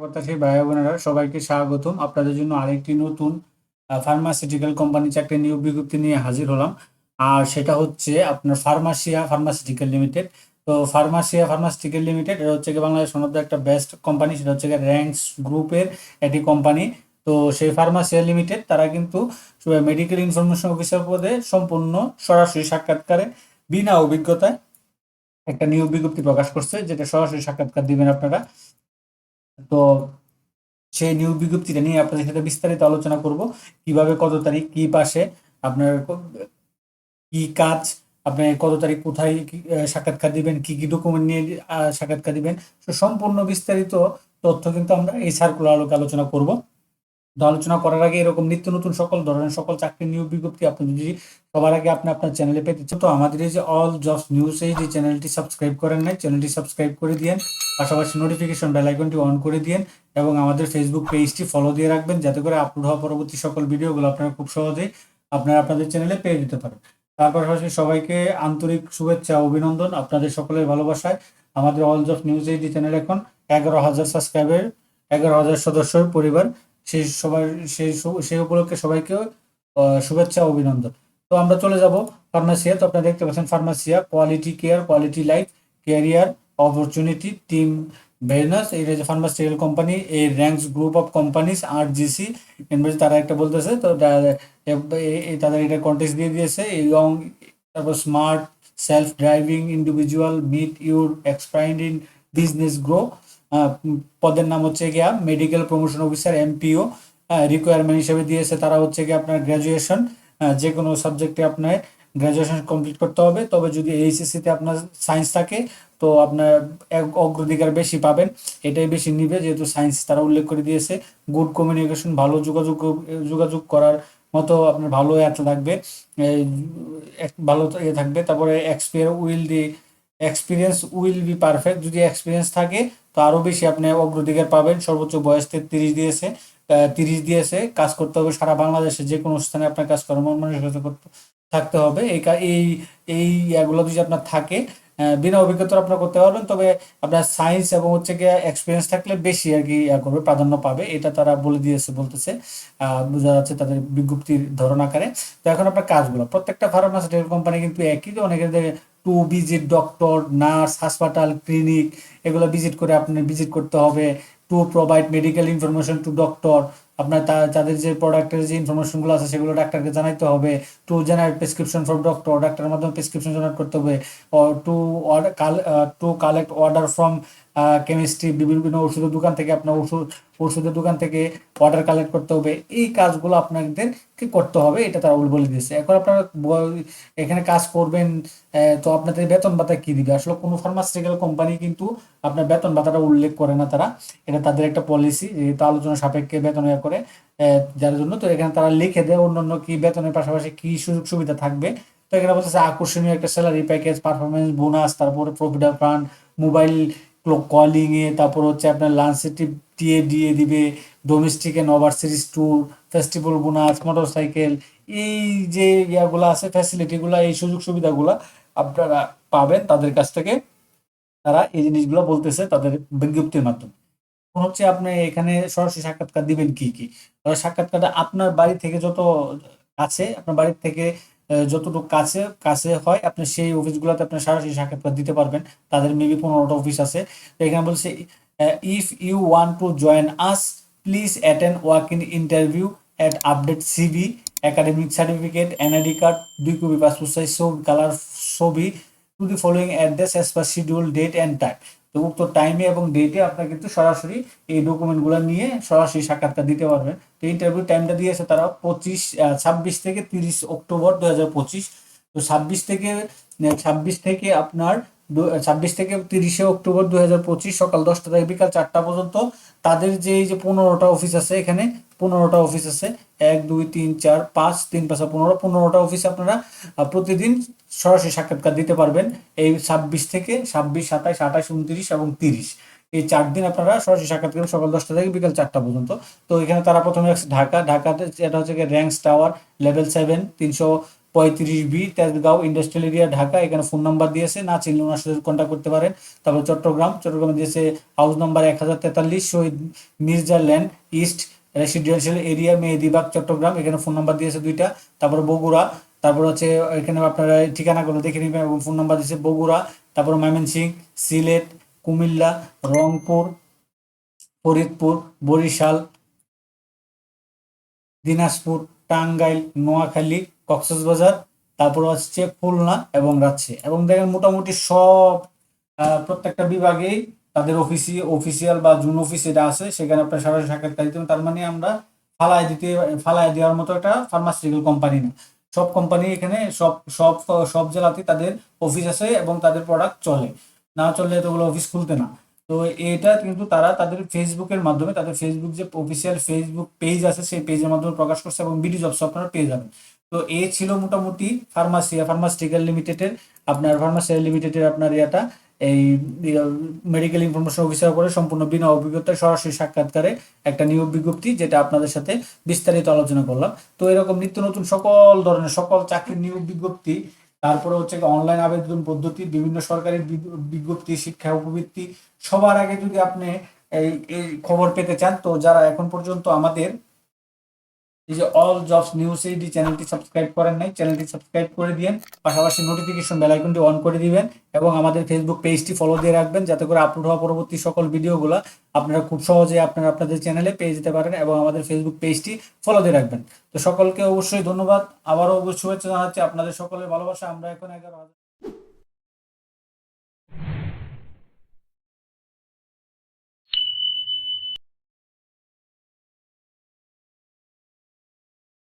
প্রত্যাশী ভাই বোনেরা সবাইকে স্বাগতম। আপনাদের জন্য আরেকটি নতুন ফার্মাসিউটিক্যাল কোম্পানি চাকরি নিয়োগ বিজ্ঞপ্তি নিয়ে হাজির হলাম। আর সেটা হচ্ছে আপনার ফার্মাসিয়া ফার্মাসিউটিক্যাল লিমিটেড তো ফার্মাসিয়া ফার্মাসিউটিক্যাল লিমিটেড এটা হচ্ছে কি বাংলাদেশের একটা বেস্ট কোম্পানি সেটা হচ্ছে র্যাঙ্কস গ্রুপের একটি কোম্পানি তো সেই ফার্মাসিয়া লিমিটেড তারা কিন্তু মেডিকেল ইনফরমেশন অফিসার পদে সম্পূর্ণ সরাসরি সাক্ষাৎকারে, বিনা অভিজ্ঞতায় একটা নিয়োগ বিজ্ঞপ্তি প্রকাশ করছে, যেটা সরাসরি সাক্ষাৎকার দিবেন আপনারা। তো সেই নিউ বিজ্ঞপ্তিটা নিয়ে আপনাদের সাথে বিস্তারিত আলোচনা করব। কীভাবে কত তারিখ, কি পাশে, আপনার কি কাজ, আপনি কত তারিখ কোথায় সাক্ষাৎকার দিবেন, কি কি ডকুমেন্ট নিয়ে সাক্ষাৎকার দিবেন সম্পূর্ণ বিস্তারিত তথ্য কিন্তু আমরা এই সার্কুলার আলোকে আলোচনা করব। আলোচনা করার আগে এরকম নিত্য নতুন সকল ধরনের সকল চাকরির নিয়োগ বিজ্ঞপ্তি আপনি যদি সবার আগে আপনি আপনার চ্যানেলে পেতে তো আমাদের এই যে অল জবস নিউজ এই যে চ্যানেলটি সাবস্ক্রাইব করেন নাই চ্যানেলটি সাবস্ক্রাইব করে দিয়েন, পাশাপাশি নোটিফিকেশন বেল আইকনটি অন করে দিয়েন এবং আমাদের ফেসবুক পেজটি ফলো দিয়ে রাখবেন যাতে করে আপলোড হওয়া পরবর্তী সকল ভিডিওগুলো আপনারা খুব সহজেই আপনারা আপনাদের চ্যানেলে পেয়ে যেতে পারেন। তার পাশাপাশি সবাইকে আন্তরিক শুভেচ্ছা অভিনন্দন আপনাদের সকলের ভালোবাসায়। আমাদের all job news HD channel এখন, এগারো হাজার সাবস্ক্রাইবার এগারো হাজার সদস্যের পরিবার সেই সবাই সেই সেই উপলক্ষে সবাইকে শুভেচ্ছা অভিনন্দন। তো আমরা চলে যাব ফার্মাসিয়া তো। আপনারা দেখতে পাচ্ছেন Pharmacia quality care quality life career opportunity team Venus এই যে ফার্মাসিউটিক্যাল কোম্পানি এই র্যাঙ্কস গ্রুপ অফ কোম্পানিজ আর জিসি ইনভেস্ট তারা একটা বলতেছে, তো তাদের এটা কন্টেক্ট দিয়ে দিয়েছে। ইয়ং তারপর smart self driving individual meet your expand in business grow পদের নাম হচ্ছে গিয়া medical promotion officer MPO requirement হিসেবে দিয়েছে। তারা হচ্ছে গিয়ে আপনার গ্র্যাজুয়েশন যে কোনো সাবজেক্টে আপনার গ্র্যাজুয়েশন কমপ্লিট করতে হবে। তবে যদি এইচএসসি তে আপনার সায়েন্স থাকে, তো আপনার অগ্রাধিকার বেশি পাবেন। এটাই বেশি নিবে, যেহেতু সায়েন্স তারা উল্লেখ করে দিয়েছে। গুড কমিউনিকেশন ভালো যোগাযোগ যোগাযোগ করার মতো আপনার ভালো এত থাকবে। ভালো ইয়ে থাকবে। তারপরে expire will the experience will be perfect যদি এক্সপিরিয়েন্স থাকে, তো আরও বেশি আপনি অগ্রাধিকার পাবেন। সর্বোচ্চ বয়স তেত্রিশ দিয়েছে তিরিশ দিয়েছে। কাজ করতে হবে সারা বাংলাদেশে, যে কোনো স্থানে আপনার কাজ মানসিকতা করতে, থাকতে হবে। এই এই এই ইয়াগুলো যদি আপনার থাকে বিনা অভিজ্ঞতা আপনার করতে পারবেন। তবে আপনার সায়েন্স এবং হচ্ছে গিয়ে এক্সপিরিয়েন্স থাকলে বেশি আর কি ইয়া করবে, প্রাধান্য পাবে। এটা তারা বলে দিয়েছে, বলতেছে বোঝা যাচ্ছে তাদের বিজ্ঞপ্তির ধরন আকারে। তো এখন আপনার কাজগুলো, প্রত্যেকটা ফার্মাসিউটিক্যাল কোম্পানি কিন্তু একই তো অনেকের টু ভিজিট ডক্টর, নার্স, হাসপাতাল, ক্লিনিক, এগুলো ভিজিট করে আপনার ভিজিট করতে হবে। To provide medical information to doctor. আপনার তাদের যে প্রোডাক্টের যে ইনফরমেশনগুলো আছে, সেগুলো ডাক্তারকে জানাইতে হবে। To generate prescription from doctor, ডাক্তারের মাধ্যমে প্রেসক্রিপশন জেনারেট করতে হবে। To to collect order from chemistry বিভিন্ন ওষুধের দোকান থেকে আপনার ওষুধ ওষুধের দোকান থেকে অর্ডার কালেক্ট করতে হবে। এই কাজগুলো আপনাদেরকে করতে হবে, এটা তারা বলে দিয়েছে। এখন আপনারা এখানে কাজ করবেন তো আপনাদের বেতন ভাতা কি দিবে? আসলে কোনো ফার্মাসিউটিক্যাল কোম্পানি কিন্তু আপনার বেতন ভাতাটা উল্লেখ করে না তারা। এটা তাদের একটা পলিসি যেহেতু আলোচনা সাপেক্ষে বেতন ইয়া করে যার জন্য তো এখানে তারা লিখে দেয় অন্যান্য কি বেতনের পাশাপাশি কি সুযোগ সুবিধা থাকবে। তো এখানে বলতেছে আকর্ষণীয় একটা স্যালারি প্যাকেজ পারফরমেন্স বোনাস তারপরে প্রফিটার ফান্ড মোবাইল কলিং এ, তারপর হচ্ছে আপনার লাঞ্চ টিএ দিয়ে দিবে domestic and overseas tour festival bonus motorcycle এই যে ইয়াগুলো আছে ফ্যাসিলিটিগুলো এই সুযোগ সুবিধাগুলো আপনারা পাবেন তাদের কাছ থেকে। তারা এই জিনিসগুলো বলতেছে তাদের বিজ্ঞপ্তির মাধ্যমে। হচ্ছে আপনি এখানে সরাসরি সাক্ষাৎকার দিবেন কি কি? সাক্ষাৎকারটা আপনার বাড়ি থেকে যত আছে, আপনার বাড়ি থেকে যতটুকু কাছে কাছে হয়, আপনি সেই অফিসগুলোতে আপনি সরাসরি সাক্ষাৎকার দিতে পারবেন। তাদের মেবি পনেরোটা অফিস আছে। তো এখানে বলছে if you want to join us please attend work in interview at update CV academic certificate NID card দুই কপি পাসপোর্ট সাইজ ছবি কালার ছবি to the following address as per schedule date and time তো উক্ত টাইমে এবং ডেটে আপনার কিন্তু সরাসরি এই ডকুমেন্টগুলো নিয়ে সরাসরি সাক্ষাৎকার দিতে পারবেন। তো ইন্টারভিউ টাইমটা দিয়েছে তারা পঁচিশ ছাব্বিশ থেকে তিরিশ অক্টোবর দু হাজার পঁচিশ। তো ছাব্বিশ থেকে ছাব্বিশ থেকে আপনার ছাব্বিশ থেকে তিরিশে অক্টোবর দু হাজার পঁচিশ সকাল দশটা থেকে বিকাল চারটা পর্যন্ত তাদের যে, এই যে পনেরোটা অফিস আছে এখানে, পনেরোটা অফিস আছে। এক, দুই, তিন, চার, পাঁচ, তিন, পাঁচ পনেরো, পনেরোটা অফিসে আপনারা প্রতিদিন সরাসরি সাক্ষাৎকার দিতে পারবেন। এই ছাব্বিশ থেকে ছাব্বিশ, সাতাইশ আঠাশ উনত্রিশ এবং তিরিশ। এই চার দিন আপনারা সরাসরি সাক্ষাৎকার সকাল দশটা থেকে বিকাল চারটা পর্যন্ত। তো এখানে তারা প্রথমে ঢাকা। ঢাকাতে, এটা হচ্ছে র্যাঙ্কস টাওয়ার লেভেল সেভেন, তিনশো পঁয়ত্রিশ B, Tejgaon industrial area Dhaka. এখানে ফোন নাম্বার দিয়েছে, না চিনলে ওনার সাথে কন্ট্যাক্ট করতে পারেন। তারপর চট্টগ্রাম, চট্টগ্রামে দিয়েছে হাউস নাম্বার এক হাজার তেতাল্লিশ, Shahid Mirza land east residential area Mehedibagh Chittagong. এখানে ফোন নাম্বার দিয়েছে দুইটা। তারপর বগুড়া, তারপর হচ্ছে এখানে আপনারা ঠিকানাগুলো দেখে নেবেন এবং ফোন নাম্বার দিয়েছে বগুড়া। তারপর ময়মনসিংহ, সিলেট, কুমিল্লা, রংপুর, ফরিদপুর, বরিশাল, দিনাজপুর, টাঙ্গাইল, নোয়াখালী কক্সবাজার তারপর হচ্ছে খুলনা এবং রাজশাহী এবং দেখেন মোটামুটি সব প্রত্যেকটা বিভাগেই তাদের অফিসি অফিসিয়াল বা জুন অফিস এটা আছে, সেখানে আপনার সরাসরি সাক্ষাৎকার দিতে। তার মানে আমরা ফালায় দিতে ফালায় দেওয়ার মতো একটা ফার্মাসিউটিক্যাল কোম্পানি না। সব কোম্পানি এখানে, সব সব সব জেলাতে তাদের অফিস আছে এবং তাদের প্রোডাক্ট চলে। না চললে তো ওগুলো অফিস খুলতে না। তো এটা কিন্তু তারা তাদের ফেসবুকের মাধ্যমে, তাদের ফেসবুক যে অফিসিয়াল ফেসবুক পেজ আছে, সেই পেজের মাধ্যমে প্রকাশ করছে এবং বিডি জবস আপনারা পেয়ে যাবেন। তো এ ছিল মোটামুটি ফার্মাসি ফার্মাসিউটিক্যাল লিমিটেডের আপনার ফার্মাসিউটিক্যাল লিমিটেডের আপনার ইয়েটা। এই মেডিকেল ইনফরমেশন অফিসার করে সম্পূর্ণ বিনা অভিজ্ঞতায় সরাসরি সাক্ষাৎকারে একটা নিয়োগ বিজ্ঞপ্তি যেটা আপনাদের সাথে বিস্তারিত আলোচনা করলাম। তো এরকম নিত্য নতুন সকল ধরনের সকল চাকরির নিয়োগ বিজ্ঞপ্তি, তারপরে হচ্ছে অনলাইন আবেদন পদ্ধতি, বিভিন্ন সরকারি বিজ্ঞপ্তি, শিক্ষা উপবৃত্তি, সবার আগে যদি আপনি এই এই খবর পেতে চান, তো যারা এখন পর্যন্ত আমাদের এই যে অল জবস নিউজ এইডি চ্যানেলটি সাবস্ক্রাইব করেন নাই চ্যানেলটি সাবস্ক্রাইব করে দিবেন পাশাপাশি নোটিফিকেশন বেল আইকনটি অন করে দিবেন এবং আমাদের ফেসবুক পেজটি ফলো দিয়ে রাখবেন যাতে করে আপলোড হওয়া পরবর্তী সকল ভিডিওগুলো আপনারা খুব সহজে আপনারা আপনাদের চ্যানেলে পেয়ে যেতে পারেন এবং আমাদের ফেসবুক পেজটি ফলো দিয়ে রাখবেন। তো সকলকে অবশ্যই ধন্যবাদ। আবারও শুভেচ্ছা জানাচ্ছি আপনাদের সকলের ভালোবাসা। আমরা এখন এগারো